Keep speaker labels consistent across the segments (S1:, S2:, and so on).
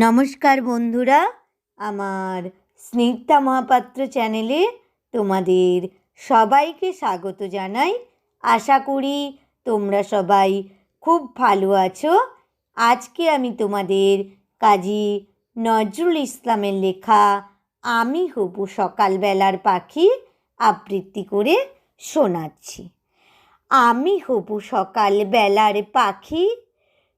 S1: নমস্কার বন্ধুরা, আমার স্নিগ্ধা মহাপাত্র চ্যানেলে তোমাদের সবাইকে স্বাগত জানাই। আশা করি তোমরা সবাই খুব ভালো আছো। আজকে আমি তোমাদের কাজী নজরুল ইসলামের লেখা আমি হবু সকালবেলার পাখি আবৃত্তি করে শোনাচ্ছি। আমি হবু সকালবেলার পাখি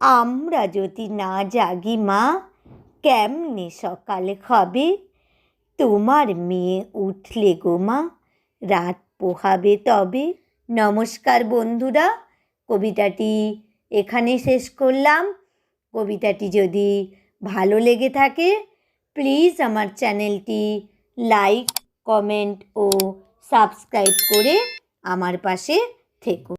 S1: আমরা যদি না জাগি, মা, কেমনে সকালে হবে তোমার মেয়ে উঠলে গো, মা, রাত পোহাবে তবে। নমস্কার বন্ধুরা, কবিতাটি এখানে শেষ করলাম। কবিতাটি যদি ভালো লেগে থাকে প্লিজ আমার চ্যানেলটি লাইক কমেন্ট ও সাবস্ক্রাইব করে আমার পাশে থেকো।